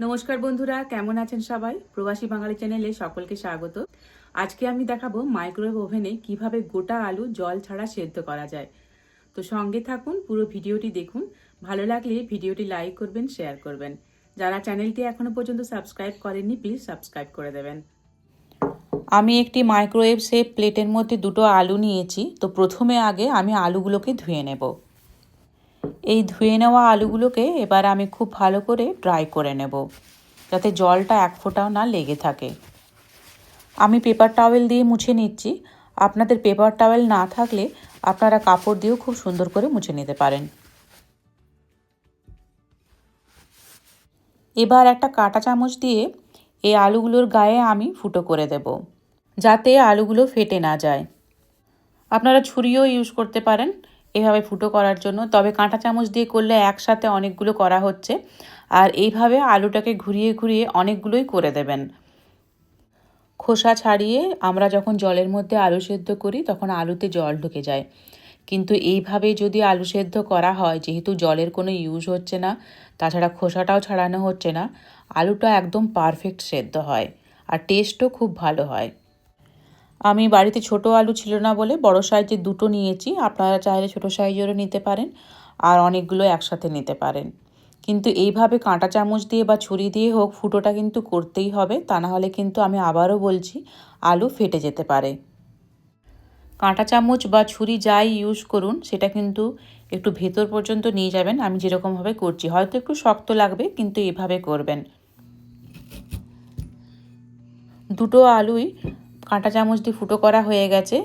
নমস্কার বন্ধুরা, কেমন আছেন সবাই? প্রবাসী বাঙালি চ্যানেলে সকলকে স্বাগত। আজকে আমি দেখাবো মাইক্রোওয়েভ ওভেনে কীভাবে গোটা আলু জল ছাড়া সেদ্ধ করা যায়। তো সঙ্গে থাকুন, পুরো ভিডিওটি দেখুন। ভালো লাগলে ভিডিওটি লাইক করবেন, শেয়ার করবেন। যারা চ্যানেলটি এখনও পর্যন্ত সাবস্ক্রাইব করেননি, প্লিজ সাবস্ক্রাইব করে দেবেন। আমি একটি মাইক্রোওয়েভ সেপ প্লেটের মধ্যে দুটো আলু নিয়েছি। তো প্রথমে আগে আমি আলুগুলোকে ধুয়ে নেব। এই ধুয়ে নেওয়া আলুগুলোকে এবার আমি খুব ভালো করে ড্রাই করে নেব, যাতে জলটা এক ফোঁটাও না লেগে থাকে। আমি পেপার টাওয়েল দিয়ে মুছে নিচ্ছি। আপনাদের পেপার টাওয়েল না থাকলে আপনারা কাপড় দিয়েও খুব সুন্দর করে মুছে নিতে পারেন। এবার একটা কাঁটা চামচ দিয়ে এই আলুগুলোর গায়ে আমি ফুটো করে দেব, যাতে আলুগুলো ফেটে না যায়। আপনারা ছুরিও ইউজ করতে পারেন। এভাবে ফুটো করার জন্য। তবে কাঁটা চামচ দিয়ে করলে একসাথে অনেকগুলো করা হচ্ছে। আর এইভাবে আলুটাকে ঘুরিয়ে ঘুরিয়ে অনেকগুলোই করে দেবেন। খোসা ছাড়িয়ে আমরা যখন জলের মধ্যে আলু সেদ্ধ করি, তখন আলুতে জল ঢুকে যায়। কিন্তু এইভাবে যদি আলু সেদ্ধ করা হয়, যেহেতু জলের কোনো ইউজ হচ্ছে না, তাছাড়া খোসাটাও ছাড়ানো হচ্ছে না, আলুটা একদম পারফেক্ট সেদ্ধ হয়। আর টেস্টও খুব ভালো হয়। আমি বাড়িতে ছোট আলু ছিল না বলে বড় সাইজের দুটো নিয়েছি। আপনারা চাইলে ছোট সাইজেরও নিতে পারেন আর অনেকগুলো একসাথে নিতে পারেন। কিন্তু এইভাবে কাঁটা চামচ দিয়ে বা ছুরি দিয়ে হোক, ফুটোটা কিন্তু করতেই হবে। তা না হলে কিন্তু আমি আবারও বলছি, আলু ফেটে যেতে পারে। কাঁটা চামচ বা ছুরি যাই ইউজ করুন, সেটা কিন্তু একটু ভেতর পর্যন্ত নিয়ে যাবেন। আমি যেরকমভাবে করছি, হয়তো একটু শক্ত লাগবে, কিন্তু এভাবে করবেন। দুটো আলুই কাঁটা চামচ দিয়ে ফুটো করা হয়ে গেছে।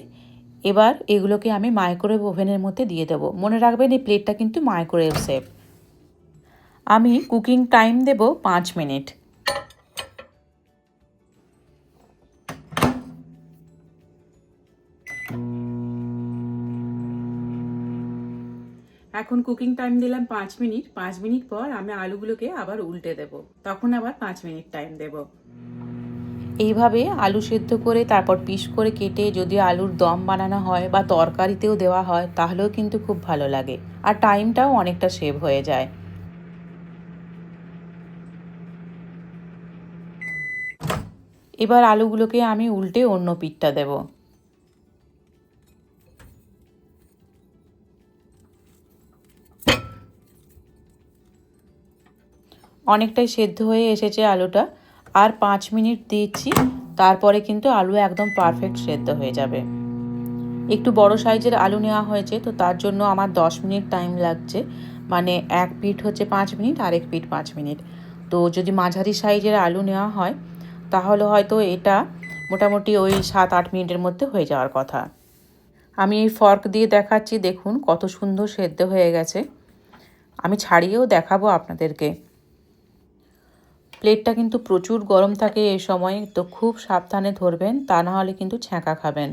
এবার এগুলোকে আমি মাইক্রোওয়েভ ওভেনের মধ্যে দিয়ে দেবো। মনে রাখবেন এই প্লেটটা কিন্তু মাইক্রোওয়েভ সেফ আমি কুকিং টাইম দেব পাঁচ মিনিট এখন কুকিং টাইম দিলাম পাঁচ মিনিট পাঁচ মিনিট পর আমি আলুগুলোকে আবার উল্টে দেব। তখন আবার পাঁচ মিনিট টাইম দেব। এইভাবে আলু সেদ্ধ করে, তারপর পিস করে কেটে যদি আলুর দম বানানো হয় বা তরকারিতেও দেওয়া হয়, তাহলেও কিন্তু খুব ভালো লাগে। আর টাইমটাও অনেকটা সেভ হয়ে যায়। এবার আলুগুলোকে আমি উল্টে অন্য পিঠটা দেব। অনেকটাই সেদ্ধ হয়ে এসেছে আলুটা। আর পাঁচ মিনিট দিচ্ছি, তারপরে কিন্তু আলু একদম পারফেক্ট সেদ্ধ হয়ে যাবে। একটু বড় সাইজের আলু নেওয়া হয়েছে, তো তার জন্য আমার দশ মিনিট টাইম লাগছে। মানে এক পিঠ হচ্ছে পাঁচ মিনিট আর এক পিঠ পাঁচ মিনিট। তো যদি মাঝারি সাইজের আলু নেওয়া হয়, তাহলে হয়তো এটা মোটামুটি ওই সাত আট মিনিটের মধ্যে হয়ে যাওয়ার কথা। আমি এই ফর্ক দিয়ে দেখাচ্ছি, দেখুন কত সুন্দর সেদ্ধ হয়ে গেছে। আমি ছাড়িয়েও দেখাবো আপনাদেরকে। প্লেটটা কিন্তু প্রচুর গরম থাকে এই সময়, তো খুব সাবধানে ধরবেন, তা না হলে কিন্তু ছ্যাঁকা খাবেন।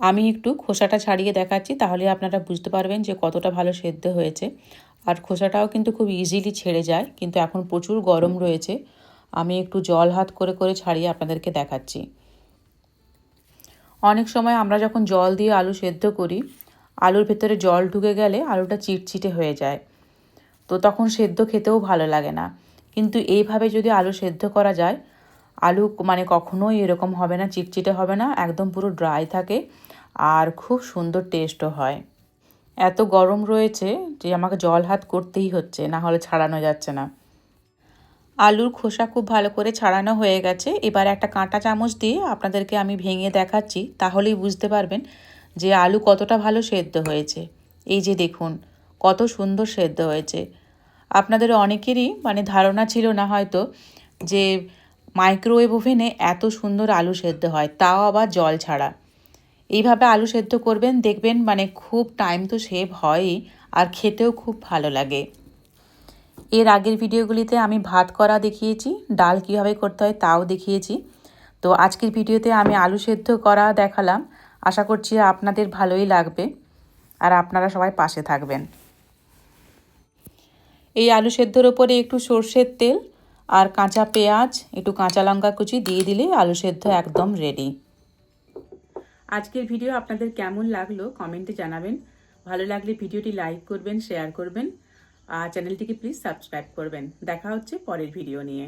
আমি একটু খোসাটা ছাড়িয়ে দেখাচ্ছি, তাহলে আপনারা বুঝতে পারবেন যে কতটা ভালো সেদ্ধ হয়েছে। আর খোসাটাও কিন্তু খুব ইজিলি ছেড়ে যায়, কিন্তু এখন প্রচুর গরম রয়েছে। আমি একটু জল হাত করে করে ছাড়িয়ে আপনাদেরকে দেখাচ্ছি। অনেক সময় আমরা যখন জল দিয়ে আলু সেদ্ধ করি, আলুর ভেতরে জল ঢুকে গেলে আলুটা চিটচিটে হয়ে যায়। তো তখন সেদ্ধ খেতেও ভালো লাগে না। কিন্তু এইভাবে যদি আলু সেদ্ধ করা যায়, আলু মানে কখনোই এরকম হবে না, চিটচিটে হবে না, একদম পুরো ড্রাই থাকে আর খুব সুন্দর টেস্টও হয়। এত গরম রয়েছে যে আমাকে জল হাত করতেই হচ্ছে, না হলে ছাড়ানো যাচ্ছে না। আলুর খোসা খুব ভালো করে ছাড়ানো হয়ে গেছে। এবার একটা কাঁটা চামচ দিয়ে আপনাদেরকে আমি ভেঙে দেখাচ্ছি, তাহলেই বুঝতে পারবেন যে আলু কতটা ভালো সেদ্ধ হয়েছে। এই যে দেখুন কত সুন্দর সেদ্ধ হয়েছে। আপনাদের অনেকেরই মানে ধারণা ছিল না হয়তো যে মাইক্রোওয়েভ ওভেনে এত সুন্দর আলু সেদ্ধ হয়, তাও আবার জল ছাড়া। এইভাবে আলু সেদ্ধ করবেন, দেখবেন মানে খুব টাইম তো সেভ হয়ই আর খেতেও খুব ভালো লাগে। এর আগের ভিডিওগুলিতে আমি ভাত করা দেখিয়েছি, ডাল কীভাবে করতে হয় তাও দেখিয়েছি। তো আজকের ভিডিওতে আমি আলু সেদ্ধ করা দেখালাম। আশা করছি আপনাদের ভালোই লাগবে। আর আপনারা সবাই পাশে থাকবেন। এই আলু সেদ্ধর ওপরে একটু সর্ষের তেল আর কাঁচা পেঁয়াজ, একটু কাঁচা লঙ্কা কুচি দিয়ে দিলে আলু সেদ্ধ একদম রেডি আজকের ভিডিও আপনাদের কেমন লাগল কমেন্টে জানাবেন। ভালো লাগলে ভিডিওটি লাইক করবেন শেয়ার করবেন, আর চ্যানেলটিকে প্লিজ সাবস্ক্রাইব করবেন। দেখা হচ্ছে পরের ভিডিও নিয়ে।